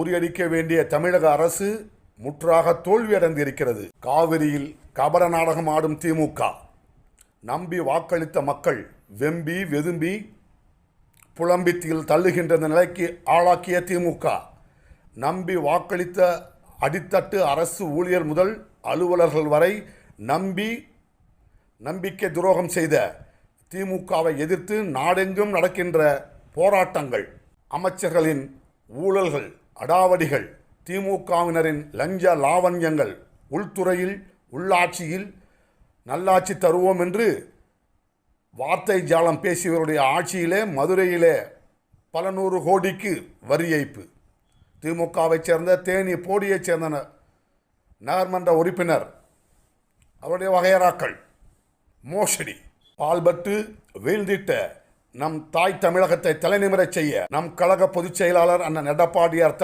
முறியடிக்க வேண்டிய தமிழக அரசு முற்றாக தோல்வியடைந்திருக்கிறது. காவிரியில் கபர நாடகம் ஆடும் திமுக. நம்பி வாக்களித்த மக்கள் வெம்பி வெதும்பி புலம்பித்தில் தள்ளுகின்ற நிலைக்கு ஆளாக்கிய திமுக. நம்பி வாக்களித்த அடித்தட்டு அரசு ஊழியர் முதல் அலுவலர்கள் வரை நம்பி நம்பிக்கை துரோகம் செய்த திமுகவை எதிர்த்து நாடெங்கும் நடக்கின்ற போராட்டங்கள். அமைச்சர்களின் ஊழல்கள் அடாவடிகள். திமுகவினரின் லஞ்ச லாவண்யங்கள் உள்துறையில் உள்ளாட்சியில் நல்லாட்சி தருவோம் என்று வார்த்தை ஜாலம் பேசியவருடைய ஆட்சியிலே மதுரையிலே பல நூறு கோடிக்கு வரி ஏய்ப்பு. திமுகவைச் சேர்ந்த தேனி போடியைச் சேர்ந்த நகர்மன்ற உறுப்பினர். அவருடைய வகையறாக்கள் மோசடி. பால்பட்டு வீழ்ந்திட்ட நம் தாய் தமிழகத்தை தலைநிமிரச் செய்ய நம் கழக பொதுச் செயலாளர் அண்ணன் எடப்பாடியார்